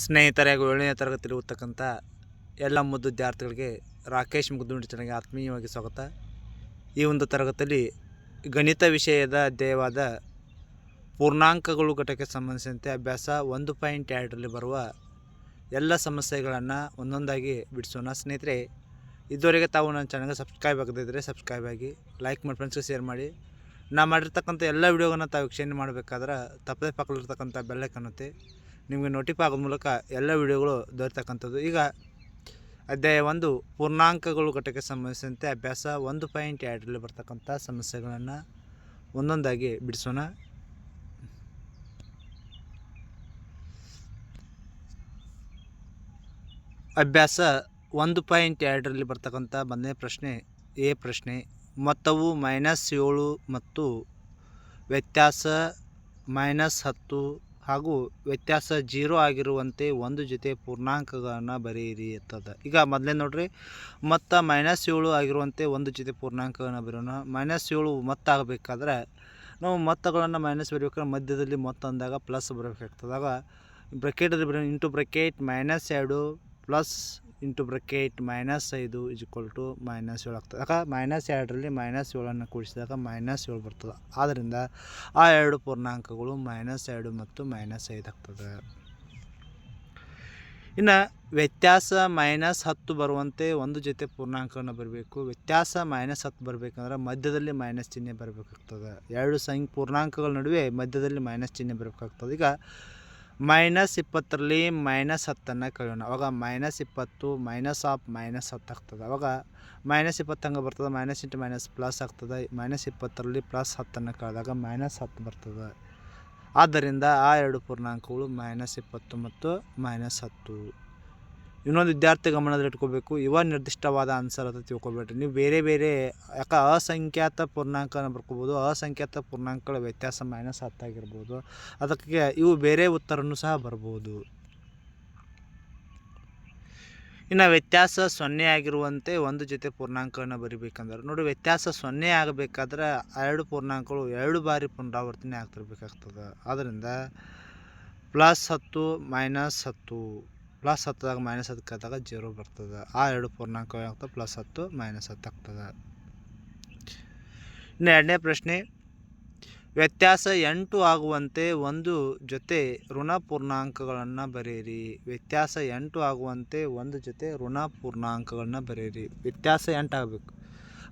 ಸ್ನೇಹಿತರೆ ಹಾಗೂ ಏಳನೇ ತರಗತಿಯಲ್ಲಿ ಓದ್ತಕ್ಕಂಥ ಎಲ್ಲ ಮುದ್ದು ವಿದ್ಯಾರ್ಥಿಗಳಿಗೆ ರಾಕೇಶ್ ಮುಗ್ದುಂಡಿ ಚೆನ್ನಾಗಿ ಆತ್ಮೀಯವಾಗಿ ಸ್ವಾಗತ. ಈ ಒಂದು ತರಗತಿಯಲ್ಲಿ ಗಣಿತ ವಿಷಯದ ಅಧ್ಯಾಯವಾದ ಪೂರ್ಣಾಂಕಗಳು ಘಟಕಕ್ಕೆ ಸಂಬಂಧಿಸಿದಂತೆ ಅಭ್ಯಾಸ ಒಂದು ಪಾಯಿಂಟ್ ಎರಡರಲ್ಲಿ ಬರುವ ಎಲ್ಲ ಸಮಸ್ಯೆಗಳನ್ನು ಒಂದೊಂದಾಗಿ ಬಿಡಿಸೋಣ. ಸ್ನೇಹಿತರೆ, ಇದುವರೆಗೆ ತಾವು ನನ್ನ ಚಾನಲ್ಗೆ ಸಬ್ಸ್ಕ್ರೈಬ್ ಆಗದಿದ್ದರೆ ಸಬ್ಸ್ಕ್ರೈಬ್ ಆಗಿ ಲೈಕ್ ಮಾಡಿ ಫ್ರೆಂಡ್ಸ್ಗೆ ಶೇರ್ ಮಾಡಿ. ನಾ ಮಾಡಿರ್ತಕ್ಕಂಥ ಎಲ್ಲ ವಿಡಿಯೋಗಳನ್ನ ತಾವು ವೀಕ್ಷಣೆ ಮಾಡಬೇಕಾದ್ರೆ ತಪ್ಪದೇ ಪಕ್ಕದಲ್ಲಿರ್ತಕ್ಕಂಥ ಬೆಲ್ಲೈಕನ್ನುತ್ತೆ ನಿಮಗೆ ನೋಟಿಫೈ ಆಗೋದ ಮೂಲಕ ಎಲ್ಲ ವಿಡಿಯೋಗಳು ದೊರೆತಕ್ಕಂಥದ್ದು. ಈಗ ಅಧ್ಯಾಯ ಒಂದು, ಪೂರ್ಣಾಂಕಗಳು ಘಟಕ್ಕೆ ಸಂಬಂಧಿಸಿದಂತೆ ಅಭ್ಯಾಸ ಒಂದು ಪಾಯಿಂಟ್ ಎರಡರಲ್ಲಿ ಬರ್ತಕ್ಕಂಥ ಸಮಸ್ಯೆಗಳನ್ನು ಒಂದೊಂದಾಗಿ ಬಿಡಿಸೋಣ. ಅಭ್ಯಾಸ ಒಂದು ಪಾಯಿಂಟ್ ಎರಡರಲ್ಲಿ ಬರ್ತಕ್ಕಂಥ ಬಂದನೇ ಪ್ರಶ್ನೆ ಎ ಪ್ರಶ್ನೆ, ಮೊತ್ತವು ಮೈನಸ್ ಏಳು ಮತ್ತು ವ್ಯತ್ಯಾಸ ಮೈನಸ್ ಹತ್ತು ಹಾಗೂ ವ್ಯತ್ಯಾಸ ಜೀರೋ ಆಗಿರುವಂತೆ ಒಂದು ಜೊತೆ ಪೂರ್ಣಾಂಕಗಳನ್ನು ಬರೆಯಿರಿ ಅಂತದ ಈಗ ಮೊದಲೇ ನೋಡ್ರಿ, ಮತ್ತು ಮೈನಸ್ ಏಳು ಆಗಿರುವಂತೆ ಒಂದು ಜೊತೆ ಪೂರ್ಣಾಂಕಗಳನ್ನು ಬರೆಯೋಣ. ಮೈನಸ್ ಏಳು ಮೊತ್ತ ಆಗಬೇಕಾದ್ರೆ ನಾವು ಮೊತ್ತಗಳನ್ನು ಮೈನಸ್ ಬರೀಬೇಕಾದ್ರೆ ಮಧ್ಯದಲ್ಲಿ ಮೊತ್ತ ಅಂದಾಗ ಪ್ಲಸ್ ಬರಬೇಕಾಗ್ತದಾಗ ಬ್ರಕೆಟಲ್ಲಿ ಬರೋ ಇಂಟು ಬ್ರಕೆಟ್ ಮೈನಸ್ ಎರಡು ಪ್ಲಸ್ ಇಂಟು ಬ್ರಕೆಟ್ ಮೈನಸ್ ಐದು ಇಸ್ ಈಕ್ವಲ್ ಟು ಮೈನಸ್ ಏಳು ಆಗ್ತದೆ. ಯಾಕೆ ಮೈನಸ್ ಎರಡರಲ್ಲಿ ಮೈನಸ್ ಏಳನ್ನು ಕೂಡಿಸಿದಾಗ ಮೈನಸ್ ಏಳು ಬರ್ತದೆ. ಆದ್ದರಿಂದ ಆ ಎರಡು ಪೂರ್ಣಾಂಕಗಳು ಮೈನಸ್ ಎರಡು ಮತ್ತು ಮೈನಸ್ ಐದು ಆಗ್ತದೆ. ಇನ್ನು ವ್ಯತ್ಯಾಸ ಮೈನಸ್ ಹತ್ತು ಬರುವಂತೆ ಒಂದು ಜೊತೆ ಪೂರ್ಣಾಂಕವನ್ನು ಬರಬೇಕು. ವ್ಯತ್ಯಾಸ ಮೈನಸ್ ಹತ್ತು ಬರಬೇಕಂದ್ರೆ ಮಧ್ಯದಲ್ಲಿ ಮೈನಸ್ ಚಿಹ್ನೆ ಬರಬೇಕಾಗ್ತದೆ. ಎರಡು ಸಂಖ್ಯೆ ಪೂರ್ಣಾಂಕಗಳ ನಡುವೆ ಮಧ್ಯದಲ್ಲಿ ಮೈನಸ್ ಚಿಹ್ನೆ ಬರಬೇಕಾಗ್ತದೆ. ಈಗ ಮೈನಸ್ ಇಪ್ಪತ್ತರಲ್ಲಿ ಮೈನಸ್ ಹತ್ತನ್ನು ಕಳೆಯೋಣ. ಅವಾಗ ಮೈನಸ್ ಇಪ್ಪತ್ತು, ಮೈನಸ್ ಆಫ್ ಮೈನಸ್ ಹತ್ತು ಆಗ್ತದೆ. ಅವಾಗ ಮೈನಸ್ ಇಪ್ಪತ್ತು ಹಂಗೆ ಬರ್ತದೆ. ಮೈನಸ್ ಇಂಟು ಮೈನಸ್ ಪ್ಲಸ್ ಆಗ್ತದೆ. ಮೈನಸ್ ಇಪ್ಪತ್ತರಲ್ಲಿ ಪ್ಲಸ್ ಹತ್ತನ್ನು ಕಳೆದಾಗ ಮೈನಸ್ ಹತ್ತು ಬರ್ತದೆ. ಆದ್ದರಿಂದ ಆ ಎರಡು ಪೂರ್ಣಾಂಕಗಳು ಮೈನಸ್ ಇಪ್ಪತ್ತು ಮತ್ತು ಮೈನಸ್ ಹತ್ತು. ಇನ್ನೊಂದು ವಿದ್ಯಾರ್ಥಿ ಗಮನದಲ್ಲಿ ಇಟ್ಕೋಬೇಕು. ಇವ ನಿರ್ದಿಷ್ಟವಾದ ಆನ್ಸರ್ ಅಂತ ತಿಳ್ಕೊಬೇಡ್ರಿ. ನೀವು ಬೇರೆ ಬೇರೆ, ಯಾಕೆ ಅಸಂಖ್ಯಾತ ಪೂರ್ಣಾಂಕನ ಬರ್ಕೋಬೋದು. ಅಸಂಖ್ಯಾತ ಪೂರ್ಣಾಂಕಗಳ ವ್ಯತ್ಯಾಸ ಮೈನಸ್ ಹತ್ತಾಗಿರ್ಬೋದು ಅದಕ್ಕೆ ಇವು ಬೇರೆ ಉತ್ತರನೂ ಸಹ ಬರ್ಬೋದು. ಇನ್ನು ವ್ಯತ್ಯಾಸ ಸೊನ್ನೆ ಆಗಿರುವಂತೆ ಒಂದು ಜೊತೆ ಪೂರ್ಣಾಂಕವನ್ನು ಬರಿಬೇಕಂದ್ರೆ, ನೋಡಿ ವ್ಯತ್ಯಾಸ ಸೊನ್ನೆ ಆಗಬೇಕಾದ್ರೆ ಎರಡು ಪೂರ್ಣಾಂಕಗಳು ಎರಡು ಬಾರಿ ಪುನರಾವರ್ತನೆ ಆಗ್ತಿರ್ಬೇಕಾಗ್ತದೆ. ಆದ್ದರಿಂದ ಪ್ಲಸ್ ಹತ್ತು ಮೈನಸ್ ಹತ್ತು. ಪ್ಲಸ್ ಹತ್ತದಾಗ ಮೈನಸ್ ಹತ್ತಕ್ಕೆ ಆದಾಗ ಜೀರೋ ಬರ್ತದೆ. ಆ ಎರಡು ಪೂರ್ಣಾಂಕ ಏನಾಗ್ತದೆ? ಪ್ಲಸ್ ಹತ್ತು ಮೈನಸ್ ಹತ್ತು ಆಗ್ತದೆ. ಇನ್ನು ಎರಡನೇ ಪ್ರಶ್ನೆ, ವ್ಯತ್ಯಾಸ ಎಂಟು ಆಗುವಂತೆ ಒಂದು ಜೊತೆ ಋಣ ಪೂರ್ಣಾಂಕಗಳನ್ನು ಬರೆಯಿರಿ. ವ್ಯತ್ಯಾಸ ಎಂಟು ಆಗುವಂತೆ ಒಂದು ಜೊತೆ ಋಣ ಪೂರ್ಣಾಂಕಗಳನ್ನ ಬರೆಯಿರಿ. ವ್ಯತ್ಯಾಸ ಎಂಟು ಆಗಬೇಕು.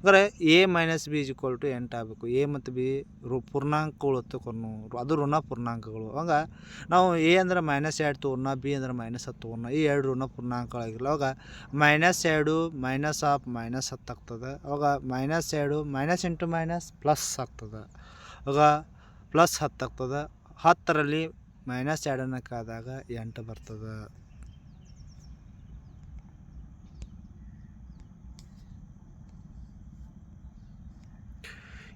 ಅಂದರೆ A minus B is equal to ಎಂಟು ಆಗಬೇಕು. ಎ ಮತ್ತು ಬಿ ರು ಪೂರ್ಣಾಂಕಗಳು ತಗೊಂಡು ಅದು ಋಣ ಪೂರ್ಣಾಂಕಗಳು. ಅವಾಗ ನಾವು ಎ ಅಂದ್ರೆ ಮೈನಸ್ ಎರಡು ತೋರ್ಣ ಬಿ ಅಂದ್ರೆ ಮೈನಸ್ ಹತ್ತು ತೋರ್ಣ ಈ ಎರಡು ಋಣ ಪೂರ್ಣಾಂಕಗಳಾಗಿಲ್ಲ ಅವಾಗ ಮೈನಸ್ ಎರಡು ಮೈನಸ್ ಆಫ್ ಮೈನಸ್ ಹತ್ತು ಆಗ್ತದೆ. ಅವಾಗ ಮೈನಸ್ ಎರಡು ಮೈನಸ್ ಇಂಟು ಮೈನಸ್ ಪ್ಲಸ್ ಆಗ್ತದೆ. ಆಗ ಪ್ಲಸ್ ಹತ್ತು ಆಗ್ತದೆ. ಹತ್ತರಲ್ಲಿ ಮೈನಸ್ ಎರಡನ್ನು ಕಾದಾಗ ಎಂಟು ಬರ್ತದೆ.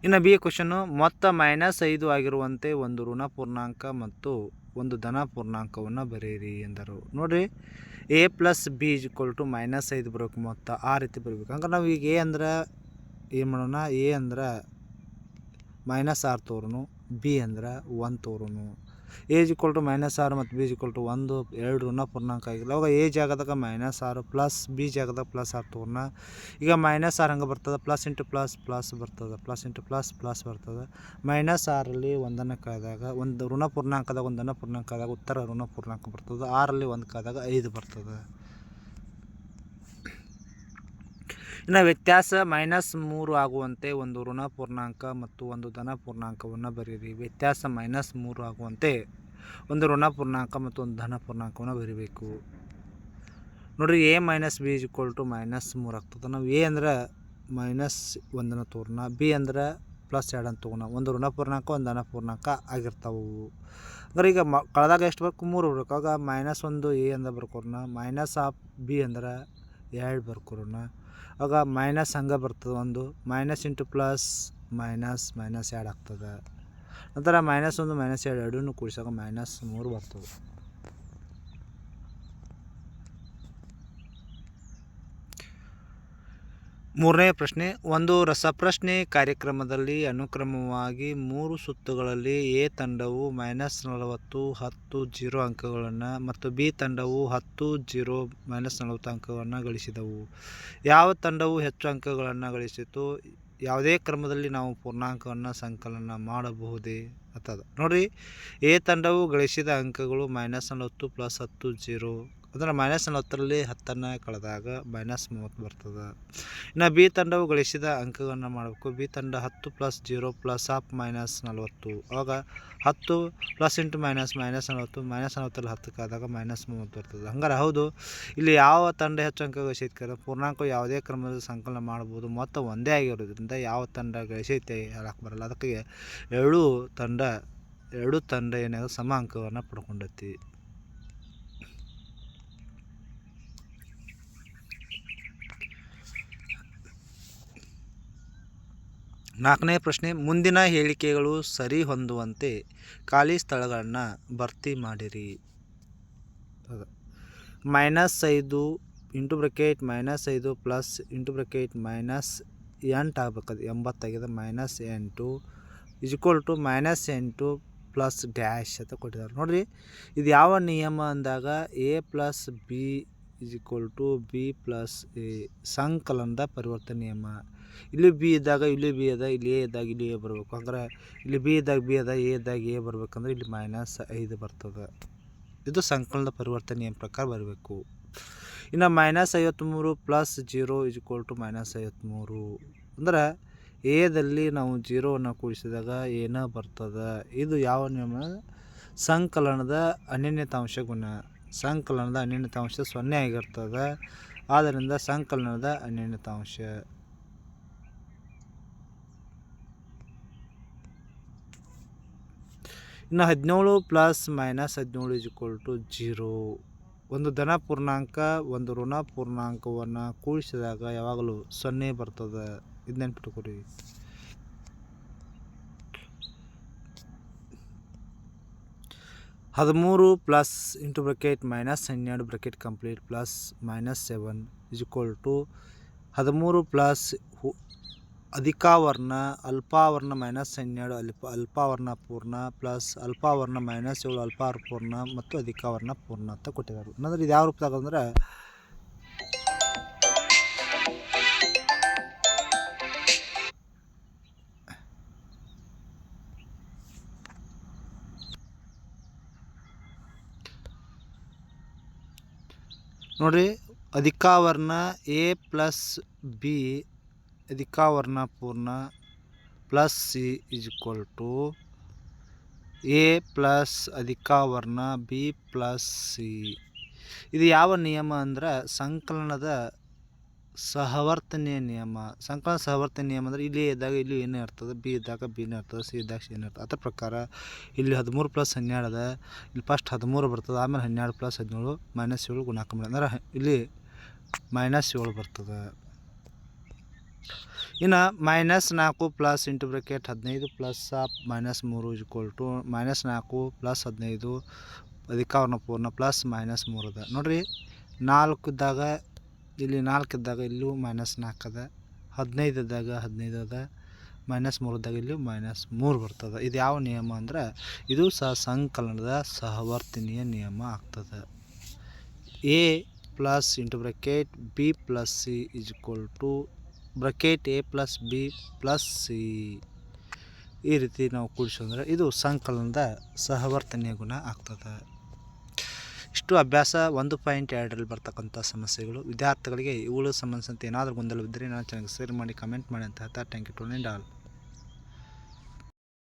ಇನ್ನು ಬಿ ಕ್ವಶನ್ನು ಮೊತ್ತ ಮೈನಸ್ ಐದು ಆಗಿರುವಂತೆ ಒಂದು ಋಣ ಪೂರ್ಣಾಂಕ ಮತ್ತು ಒಂದು ಧನ ಪೂರ್ಣಾಂಕವನ್ನು ಬರೆಯಿರಿ ಎಂದರು. ನೋಡಿರಿ A plus B is equal to minus ಐದು ಬರಬೇಕು ಮೊತ್ತ ಆ ರೀತಿ ಬರಬೇಕು. ಹಂಗೆ ನಾವು ಈಗ ಎ ಅಂದ್ರೆ ಏನು ಮಾಡೋಣ? ಎ ಅಂದ್ರೆ ಮೈನಸ್ ಆರು ತೋರುನು ಬಿ ಅಂದ್ರೆ ಒಂದು ತೋರುನು. ಇಸ್ ಈಕ್ವಲ್ ಟು ಮೈನಸ್ ಆರು ಮತ್ತು ಬಿ ಈಕ್ವಲ್ ಟು ಒಂದು, ಎರಡು ಋಣ ಪೂರ್ಣಾಂಕ ಆಗಿಲ್ಲ. ಅವಾಗ ಏಜ್ ಆಗದಾಗ ಮೈನಸ್ ಆರು ಪ್ಲಸ್ ಬಿ ಜಾಗದಾಗ ಪ್ಲಸ್ ಆರು ತೋರ್ನ ಈಗ ಮೈನಸ್ ಆರು ಹಂಗೆ ಬರ್ತದೆ? ಪ್ಲಸ್ ಇಂಟು ಪ್ಲಸ್ ಪ್ಲಸ್ ಬರ್ತದೆ. ಪ್ಲಸ್ ಇಂಟು ಪ್ಲಸ್ ಪ್ಲಸ್ ಬರ್ತದೆ. ಮೈನಸ್ ಆರಲ್ಲಿ ಒಂದನ್ನು ಕಾದಾಗ ಒಂದು ಋಣ ಪೂರ್ಣಾಂಕದಾಗ ಒಂದನ್ನು ಪೂರ್ಣಾಂಕದಾಗ ಉತ್ತರ ಋಣ ಪೂರ್ಣಾಂಕ ಬರ್ತದೆ. ಆರಲ್ಲಿ ಒಂದು ಕಾದಾಗ ಐದು ಬರ್ತದೆ. ಇನ್ನು ವ್ಯತ್ಯಾಸ ಮೈನಸ್ ಮೂರು ಆಗುವಂತೆ ಒಂದು ಋಣ ಪೂರ್ಣಾಂಕ ಮತ್ತು ಒಂದು ಧನ ಪೂರ್ಣಾಂಕವನ್ನು ಬರೀರಿ. ವ್ಯತ್ಯಾಸ ಮೈನಸ್ ಮೂರು ಆಗುವಂತೆ ಒಂದು ಋಣ ಪೂರ್ಣಾಂಕ ಮತ್ತು ಒಂದು ಧನ ಪೂರ್ಣಾಂಕವನ್ನು ಬರೀಬೇಕು. ನೋಡಿರಿ A minus B equal to minus ಮೂರು ಆಗ್ತದೆ. ನಾವು ಎ ಅಂದ್ರೆ ಮೈನಸ್ ಒಂದನ್ನು ತೋರ್ನ ಬಿ ಅಂದ್ರೆ ಪ್ಲಸ್ ಎರಡು ಅಂತ ತೊಗೋಣ ಒಂದು ಋಣ ಪೂರ್ಣಾಂಕ, ಒಂದು ಧನ ಪೂರ್ಣಾಂಕ ಆಗಿರ್ತಾವು. ಅಂದ್ರೆ ಈಗ ಮ ಕಳೆದಾಗ ಎಷ್ಟು ಬರ್ಕು ಮೂರು ಬರ್ಬೇಕು ಆಗ ಮೈನಸ್ ಒಂದು ಎ ಅಂದ್ರೆ ಬರ್ಕೋಣ ಮೈನಸ್ ಆಫ್ ಬಿ ಅಂದ್ರೆ ಎರಡು ಬರ್ಕೊರೋಣ ಆಗ ಮೈನಸ್ ಹಂಗೆ ಬರ್ತದೆ ಒಂದು. Minus into plus minus minus ಎರಡು ಆಗ್ತದೆ. ನಂತರ ಮೈನಸ್ ಒಂದು ಮೈನಸ್ ಎರಡು ಎರಡೂ ಕೂಡಿಸಾಗ ಮೈನಸ್ ಮೂರು ಬರ್ತದೆ. ಮೂರನೇ ಪ್ರಶ್ನೆ, ಒಂದು ರಸಪ್ರಶ್ನೆ ಕಾರ್ಯಕ್ರಮದಲ್ಲಿ ಅನುಕ್ರಮವಾಗಿ ಮೂರು ಸುತ್ತುಗಳಲ್ಲಿ ಎ ತಂಡವು ಮೈನಸ್ ನಲವತ್ತು, ಹತ್ತು, ಜೀರೋ ಅಂಕಗಳನ್ನು ಮತ್ತು ಬಿ ತಂಡವು ಹತ್ತು, ಜೀರೋ, ಮೈನಸ್ ನಲವತ್ತು ಅಂಕಗಳನ್ನು ಗಳಿಸಿದವು. ಯಾವ ತಂಡವು ಹೆಚ್ಚು ಅಂಕಗಳನ್ನು ಗಳಿಸಿತು ಯಾವುದೇ ಕ್ರಮದಲ್ಲಿ ನಾವು ಪೂರ್ಣಾಂಕವನ್ನು ಸಂಕಲನ ಮಾಡಬಹುದೇ? ಅಥವಾ ನೋಡಿರಿ, ಎ ತಂಡವು ಗಳಿಸಿದ ಅಂಕಗಳು ಮೈನಸ್ ನಲವತ್ತು ಪ್ಲಸ್ ಹತ್ತು, ಜೀರೋ. ಅಂದರೆ ಮೈನಸ್ ನಲವತ್ತರಲ್ಲಿ ಹತ್ತನ್ನು ಕಳೆದಾಗ ಮೈನಸ್ ಮೂವತ್ತು ಬರ್ತದೆ. ಇನ್ನು ಬಿ ತಂಡವು ಗಳಿಸಿದ ಅಂಕಗಳನ್ನು ಮಾಡಬೇಕು. ಬಿ ತಂಡ ಹತ್ತು plus zero plus of minus ನಲವತ್ತು. ಆವಾಗ ಹತ್ತು ಪ್ಲಸ್ ಇಂಟು ಮೈನಸ್ ಮೈನಸ್ ನಲವತ್ತು ಮೈನಸ್ ನಲವತ್ತರಲ್ಲಿ ಹತ್ತಕ್ಕೆ ಆದಾಗ ಮೈನಸ್ ಮೂವತ್ತು ಬರ್ತದೆ. ಹಂಗಾರೆ ಹೌದು, ಇಲ್ಲಿ ಯಾವ ತಂಡ ಹೆಚ್ಚು ಅಂಕ ಗಳಿಸೈತೆ ಪೂರ್ಣಾಂಕ ಯಾವುದೇ ಕ್ರಮದ ಸಂಕಲನ ಮಾಡ್ಬೋದು. ಮೊತ್ತ ಒಂದೇ ಆಗಿರೋದ್ರಿಂದ ಯಾವ ತಂಡ ಗಳಿಸೈತೆ ಹೇಳಕ್ಕೆ ಬರಲ್ಲ. ಅದಕ್ಕೆ ಎರಡೂ ತಂಡ ಎರಡೂ ತಂಡ ಏನಾದರೂ ಸಮ ಅಂಕವನ್ನು ಪಡ್ಕೊಂಡೈತಿ. ನಾಲ್ಕನೇ ಪ್ರಶ್ನೆ, ಮುಂದಿನ ಹೇಳಿಕೆಗಳು ಸರಿ ಹೊಂದುವಂತೆ ಖಾಲಿ ಸ್ಥಳಗಳನ್ನು ಭರ್ತಿ ಮಾಡಿರಿ. ಮೈನಸ್ ಐದು ಇಂಟು ಬ್ರಕೆಟ್ ಮೈನಸ್ ಐದು ಪ್ಲಸ್ ಇಂಟು ಬ್ರಕೆಟ್ ಮೈನಸ್ ಎಂಟು ಆಗ್ಬೇಕದು ಎಂಬತ್ತಾಗಿದೆ ಮೈನಸ್ ಎಂಟು ಇಜ್ಕೊಲ್ ಟು ಮೈನಸ್ ಎಂಟು ಪ್ಲಸ್ ಡ್ಯಾಶ್ ಅಂತ ಕೊಟ್ಟಿದ್ದಾರೆ ನೋಡಿರಿ, ಇದು ಯಾವ ನಿಯಮ ಅಂದಾಗ A plus B is equal to B plus A ಸಂಕಲನದ ಪರಿವರ್ತನೆ ನಿಯಮ. ಇಲ್ಲಿ ಬಿ ಇದ್ದಾಗ ಇಲ್ಲಿ ಬಿ ಅದ, ಇಲ್ಲಿ ಎ ಇದ್ದಾಗ ಇಲ್ಲಿ ಎ ಬರಬೇಕು. ಅಂದ್ರೆ ಇಲ್ಲಿ ಬಿ ಇದ್ದಾಗ ಬಿ ಅದ ಎ ಇದ್ದಾಗ ಎ ಬರಬೇಕಂದ್ರೆ ಇಲ್ಲಿ ಮೈನಸ್ ಐದು ಬರ್ತದೆ. ಇದು ಸಂಕಲನದ ಪರಿವರ್ತನೆ ನಿಯಮ ಪ್ರಕಾರ ಬರಬೇಕು. ಇನ್ನು minus ಐವತ್ತ್ಮೂರು plus zero is equal to minus ಐವತ್ತ್ಮೂರು ಅಂದ್ರೆ ಎದಲ್ಲಿ ನಾವು ಜೀರೋವನ್ನು ಕೂಡಿಸಿದಾಗ ಏನೋ ಬರ್ತದೆ? ಇದು ಯಾವ ನಿಯಮ? ಸಂಕಲನದ ಅನನ್ಯತಾಂಶ ಗುಣ. ಸಂಕಲನದ ಅನ್ಯನ್ಯತಾಂಶ ಸೊನ್ನೆ ಆಗಿರ್ತದೆ. ಆದ್ದರಿಂದ ಸಂಕಲನದ ಅನ್ಯನ್ಯತಾಂಶ ಇನ್ನು ಹದಿನೇಳು ಪ್ಲಸ್ ಮೈನಸ್ ಹದಿನೇಳು ಇಸ್ ಈಕ್ವಲ್ ಟು ಜೀರೋ ಒಂದು ಧನ ಪೂರ್ಣಾಂಕ, ಒಂದು ಋಣ ಪೂರ್ಣಾಂಕವನ್ನು ಕೂಡಿಸಿದಾಗ ಯಾವಾಗಲೂ ಸೊನ್ನೆ ಬರ್ತದೆ. ಇದು ನೆನ್ಪಿಟ್ಕೊರಿ ಹದಿಮೂರು ಪ್ಲಸ್ ಇಂಟು ಬ್ರಕೆಟ್ ಮೈನಸ್ ಹನ್ನೆರಡು bracket complete plus minus seven is equal to ಹದಿಮೂರು ಪ್ಲಸ್ ಅಧಿಕಾವರ್ಣ ಅಲ್ಪಾವರ್ಣ ಮೈನಸ್ ಹನ್ನೆರಡು ಅಲ್ಪ ಅಲ್ಪಾವರ್ಣ ಪೂರ್ಣ ಪ್ಲಸ್ ಅಲ್ಪಾವರ್ಣ ಮೈನಸ್ ಏಳು ಅಲ್ಪಾವರ್ಣ ಪೂರ್ಣ ಮತ್ತು ಅಧಿಕಾವರ್ಣ ಪೂರ್ಣ ಅಂತ ಕೊಟ್ಟಿದ್ದಾರೆ. ಅಂದರೆ ಇದು ಯಾವ ರೂಪದಾಗ ಅಂದ್ರೆ ನೋಡ್ರಿ, ಅಧಿಕಾವರ್ಣ ಎ ಪ್ಲಸ್ ಬಿ ಅಧಿಕಾವರ್ಣ ಪೂರ್ಣ plus C is to A plus ಅಧಿಕಾವರ್ಣ B plus C ಇದು ಯಾವ ನಿಯಮ ಅಂದ್ರೆ ಸಂಕಲನದ ಸಹವರ್ತನೆಯ ನಿಯಮ, ಸಂಕಲನ ಸಹವರ್ತನೆ ನಿಯಮ ಅಂದರೆ ಇಲ್ಲಿ ಇದ್ದಾಗ ಇಲ್ಲಿ ಏನೇ ಇರ್ತದೆ, ಬಿ ಇದ್ದಾಗ ಬಿನೇ ಇರ್ತದೆ, ಸಿ ಇದ್ದಾಗ ಸಿ ಏನೇ ಇರ್ತದೆ. ಅದ್ರ ಪ್ರಕಾರ ಇಲ್ಲಿ ಹದಿಮೂರು ಪ್ಲಸ್ ಹನ್ನೆರಡು ಅದ, ಇಲ್ಲಿ ಫಸ್ಟ್ ಹದಿಮೂರು ಬರ್ತದೆ, ಆಮೇಲೆ ಹನ್ನೆರಡು ಪ್ಲಸ್ ಹದಿನೇಳು ಮೈನಸ್ ಏಳು ಗುಣಾಕ ಮಾಡಿ. ಅಂದ್ರೆ ಇಲ್ಲಿ ಮೈನಸ್ ಏಳು ಬರ್ತದೆ. ಇನ್ನು ಮೈನಸ್ ನಾಲ್ಕು ಪ್ಲಸ್ ಇಂಟು ಬ್ರೆಕೆಟ್ ಹದಿನೈದು ಪ್ಲಸ್ ಮೈನಸ್ ಮೂರು ಈಕ್ವಲ್ ಟು ಮೈನಸ್ ನಾಲ್ಕು ಪ್ಲಸ್ ಹದಿನೈದು ಅಧಿಕಾವರ್ಣ ಪೂರ್ಣ ಪ್ಲಸ್ ಮೈನಸ್ ಮೂರು ಅದ. ನೋಡಿರಿ ನಾಲ್ಕು ಇದ್ದಾಗ ಇಲ್ಲಿ ನಾಲ್ಕು ಇದ್ದಾಗ ಇಲ್ಲೂ ಮೈನಸ್ ನಾಲ್ಕು ಅದ ಹದಿನೈದು ಇದ್ದಾಗ ಹದಿನೈದು ಅದ ಮೈನಸ್ ಮೂರು ಇದ್ದಾಗ ಇಲ್ಲೂ ಮೈನಸ್ ಮೂರು ಬರ್ತದೆ. ಇದು ಯಾವ ನಿಯಮ ಅಂದ್ರೆ ಇದು ಸಹ ಸಂಕಲನದ ಸಹವರ್ತನೀಯ ನಿಯಮ ಆಗ್ತದೆ. A plus into bracket B plus C is equal to bracket A plus B plus C ಈ ರೀತಿ ನಾವು ಕೂಡಿಸೋದ್ರೆ ಇದು ಸಂಕಲನದ ಸಹವರ್ತನೀಯ ಗುಣ ಆಗ್ತದೆ. ಇಷ್ಟು ಅಭ್ಯಾಸ ಒಂದು ಪಾಯಿಂಟ್ ಎರಡರಲ್ಲಿ ಬರ್ತಕ್ಕಂಥ ಸಮಸ್ಯೆಗಳು. ವಿದ್ಯಾರ್ಥಿಗಳಿಗೆ ಇವುಗಳು ಸಂಬಂಧಿಸಿದಂತೆ ಏನಾದರೂ ಗೊಂದಲವಿದ್ದರೆ ನಾನು ಚೆನ್ನಾಗಿ ಶೇರ್ ಮಾಡಿ ಕಮೆಂಟ್ ಮಾಡಿ ಅಂತ ಹೇಳ್ತಾ ಥ್ಯಾಂಕ್ ಯು ಟು ಆಲ್